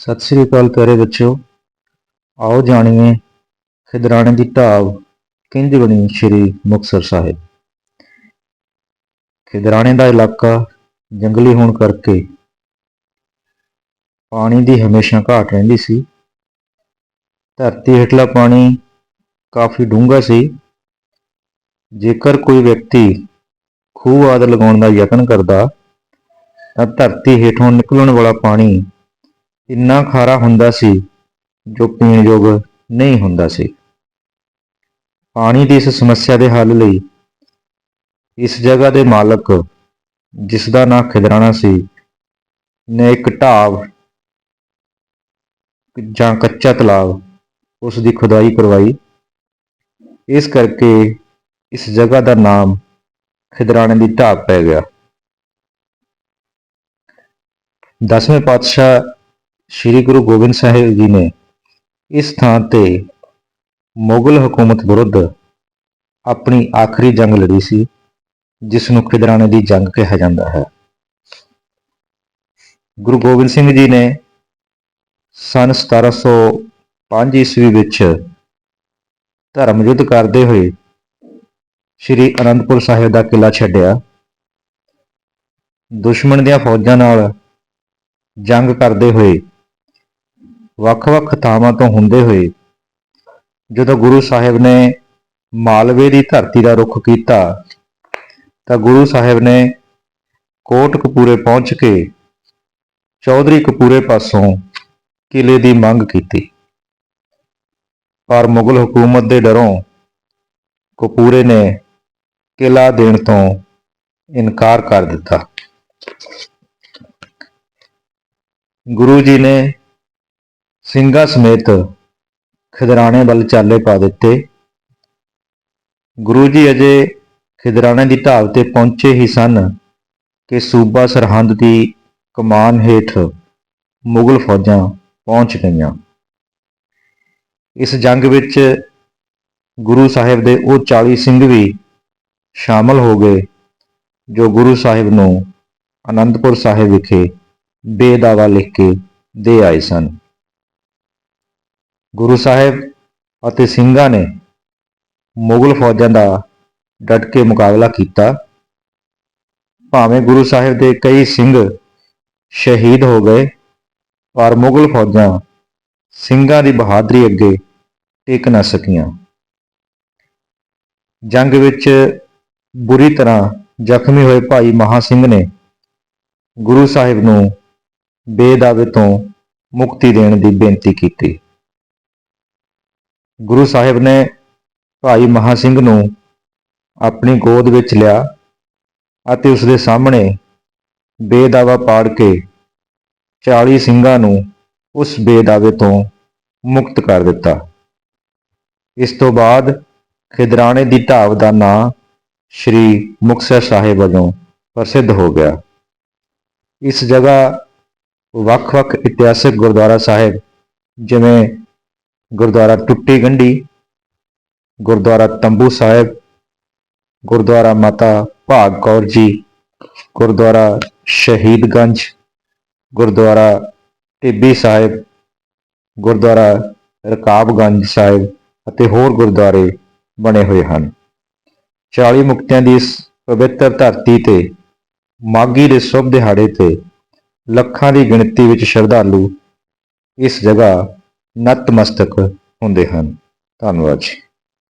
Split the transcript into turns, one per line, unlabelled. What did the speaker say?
ਸਤਿ ਸ੍ਰੀ ਅਕਾਲ ਪਿਆਰੇ ਬੱਚਿਓ। ਆਓ ਜਾਣੀਏ ਖਿਦਰਾਣੇ ਦੀ ਢਾਬ ਕਿੰਝ ਬਣੀ ਸ਼੍ਰੀ ਮੁਕਤਸਰ ਸਾਹਿਬ। ਖਿਦਰਾਣੇ ਦਾ ਇਲਾਕਾ ਜੰਗਲੀ ਹੋਣ ਕਰਕੇ ਪਾਣੀ ਦੀ ਹਮੇਸ਼ਾ ਘਾਟ ਰਹਿੰਦੀ ਸੀ। ਧਰਤੀ ਹੇਠਲਾ ਪਾਣੀ ਕਾਫੀ ਡੂੰਘਾ ਸੀ। ਜੇਕਰ ਕੋਈ ਵਿਅਕਤੀ ਖੂਹ ਆਦਿ ਲਗਾਉਣ ਦਾ ਯਤਨ ਕਰਦਾ, ਤਾਂ ਧਰਤੀ ਹੇਠੋਂ ਨਿਕਲਣ ਵਾਲਾ ਪਾਣੀ ਇੰਨਾ ਖਾਰਾ ਹੁੰਦਾ ਸੀ, ਜੋ ਪੀਣ ਯੋਗ ਨਹੀਂ ਹੁੰਦਾ ਸੀ। ਪਾਣੀ ਦੀ ਇਸ ਸਮੱਸਿਆ ਦੇ ਹੱਲ ਲਈ ਇਸ ਜਗ੍ਹਾ ਦੇ ਮਾਲਕ ਜਿਸ ਦਾ ਨਾਂ ਖਿਦਰਾਣਾ ਸੀ, ਨੇ ਇੱਕ ਢਾਬ ਜਾਂ ਕੱਚਾ ਤਲਾਬ ਉਸ ਦੀ ਖੁਦਾਈ ਕਰਵਾਈ। ਇਸ ਕਰਕੇ ਇਸ ਜਗ੍ਹਾ ਦਾ ਨਾਮ ਖਿਦਰਾਣੇ ਦੀ ਢਾਬ ਪੈ ਗਿਆ। ਦਸਵੇਂ ਪਾਤਸ਼ਾਹ ਸ੍ਰੀ ਗੁਰੂ ਗੋਬਿੰਦ ਸਾਹਿਬ ਜੀ ਨੇ ਇਸ ਥਾਂ ਤੇ ਮੁਗਲ ਹਕੂਮਤ ਵਿਰੁੱਧ ਆਪਣੀ ਆਖਰੀ ਜੰਗ ਲੜੀ ਸੀ, ਜਿਸ ਨੂੰ ਖਿਦਰਾਣੇ ਦੀ ਜੰਗ ਕਿਹਾ ਜਾਂਦਾ ਹੈ। ਗੁਰੂ ਗੋਬਿੰਦ ਸਿੰਘ ਜੀ ਨੇ ਸਨ 1705 ਈਸਵੀ ਵਿੱਚ ਧਰਮ ਯੁੱਧ ਕਰਦੇ ਹੋਏ ਸ੍ਰੀ ਅਨੰਦਪੁਰ ਸਾਹਿਬ ਦਾ ਕਿਲਾ ਛੱਡਿਆ। ਦੁਸ਼ਮਣ ਦੀਆਂ ਫੌਜਾਂ ਨਾਲ ਜੰਗ ਕਰਦੇ ਹੋਏ ਵੱਖ-ਵੱਖ ਥਾਵਾਂ ਤੋਂ ਹੁੰਦੇ ਹੋਏ, ਜਦੋਂ ਗੁਰੂ ਸਾਹਿਬ ਨੇ ਮਾਲਵੇ ਦੀ ਧਰਤੀ ਦਾ ਰੁਖ ਕੀਤਾ, ਤਾਂ ਗੁਰੂ ਸਾਹਿਬ ਨੇ ਕੋਟ ਕਪੂਰੇ ਪਹੁੰਚ ਕੇ ਚੌਧਰੀ ਕਪੂਰੇ ਪਾਸੋਂ ਕਿਲੇ ਦੀ ਮੰਗ ਕੀਤੀ। ਪਰ ਮੁਗਲ ਹਕੂਮਤ ਦੇ ਡਰੋਂ ਕਪੂਰੇ ਨੇ ਕਿਲਾ ਦੇਣ ਤੋਂ ਇਨਕਾਰ ਕਰ ਦਿੱਤਾ। ਗੁਰੂ ਜੀ ਨੇ ਸਿੰਘਾਂ ਸਮੇਤ ਖਿਦਰਾਣੇ ਵੱਲ ਚਾਲੇ ਪਾ ਦਿੱਤੇ। ਗੁਰੂ ਜੀ ਅਜੇ ਖਿਦਰਾਣੇ ਦੀ ਢਾਲ ਤੇ ਪਹੁੰਚੇ ਹੀ ਸਨ ਕਿ ਸੂਬਾ ਸਰਹੰਦ ਦੀ ਕਮਾਨ ਹੇਠ ਮੁਗਲ ਫੌਜਾਂ ਪਹੁੰਚ ਗਈਆਂ। ਇਸ ਜੰਗ ਵਿੱਚ ਗੁਰੂ ਸਾਹਿਬ ਦੇ ਉਹ 40 ਸਿੰਘ ਵੀ ਸ਼ਾਮਲ ਹੋ ਗਏ, ਜੋ ਗੁਰੂ ਸਾਹਿਬ ਨੂੰ ਅਨੰਦਪੁਰ ਸਾਹਿਬ ਵਿਖੇ ਬੇਦਾਵਾ ਲਿਖ ਕੇ ਦੇ ਆਏ ਸਨ। ਗੁਰੂ ਸਾਹਿਬ ਅਤੇ ਸਿੰਘਾਂ ਨੇ ਮੁਗਲ ਫੌਜਾਂ ਦਾ ਡਟ ਕੇ ਮੁਕਾਬਲਾ ਕੀਤਾ। ਭਾਵੇਂ ਗੁਰੂ ਸਾਹਿਬ ਦੇ ਕਈ ਸਿੰਘ ਸ਼ਹੀਦ ਹੋ ਗਏ, ਪਰ ਮੁਗਲ ਫੌਜਾਂ ਸਿੰਘਾਂ ਦੀ ਬਹਾਦਰੀ ਅੱਗੇ ਟਿਕ ਨਾ ਸਕੀਆਂ। ਜੰਗ ਵਿੱਚ ਬੁਰੀ ਤਰ੍ਹਾਂ ਜ਼ਖਮੀ ਹੋਏ ਭਾਈ ਮਹਾ ਸਿੰਘ ਨੇ ਗੁਰੂ ਸਾਹਿਬ ਨੂੰ ਬੇਦਾਵੇ ਤੋਂ ਮੁਕਤੀ ਦੇਣ ਦੀ ਬੇਨਤੀ ਕੀਤੀ। ਗੁਰੂ ਸਾਹਿਬ ਨੇ ਭਾਈ ਮਹਾ ਸਿੰਘ ਨੂੰ ਆਪਣੀ ਗੋਦ ਵਿੱਚ ਲਿਆ ਅਤੇ ਉਸ ਦੇ ਸਾਹਮਣੇ ਬੇਦਾਵਾ ਪਾੜ ਕੇ 40 ਸਿੰਘਾਂ ਨੂੰ ਉਸ ਬੇਦਾਵੇ ਤੋਂ ਮੁਕਤ ਕਰ ਦਿੱਤਾ। ਇਸ ਤੋਂ ਬਾਅਦ ਖਿਦਰਾਣੇ ਦੀ ਢਾਬ ਦਾ ਨਾਂ ਸ਼੍ਰੀ ਮੁਕਤਸਰ ਸਾਹਿਬ ਵਜੋਂ ਪ੍ਰਸਿੱਧ ਹੋ ਗਿਆ। ਇਸ ਜਗ੍ਹਾ ਵੱਖ-ਵੱਖ ਇਤਿਹਾਸਕ ਗੁਰਦੁਆਰਾ ਸਾਹਿਬ ਜਿਵੇਂ ਗੁਰਦੁਆਰਾ ਟੁੱਟੀ ਗੰਢੀ, ਗੁਰਦੁਆਰਾ ਤੰਬੂ ਸਾਹਿਬ, ਗੁਰਦੁਆਰਾ ਮਾਤਾ ਭਾਗ ਕੌਰ ਜੀ, ਗੁਰਦੁਆਰਾ ਸ਼ਹੀਦਗੰਜ ਗੁਰਦੁਆਰਾ ਟਿੱਬੀ ਸਾਹਿਬ, ਗੁਰਦੁਆਰਾ ਰਕਾਬਗੰਜ ਸਾਹਿਬ ਅਤੇ ਹੋਰ ਗੁਰਦੁਆਰੇ ਬਣੇ ਹੋਏ ਹਨ। 40 ਮੁਕਤਿਆਂ ਦੀ ਇਸ ਪਵਿੱਤਰ ਧਰਤੀ ਤੇ ਮਾਗੀ ਦੇ ਸ਼ੁਭ ਦਿਹਾੜੇ ਤੇ, ਲੱਖਾਂ ਦੀ ਗਿਣਤੀ ਵਿੱਚ ਸ਼ਰਧਾਲੂ ਇਸ ਜਗ੍ਹਾ ਨਤਮਸਤਕ ਹੁੰਦੇ ਹਨ। ਧੰਨਵਾਦ ਜੀ।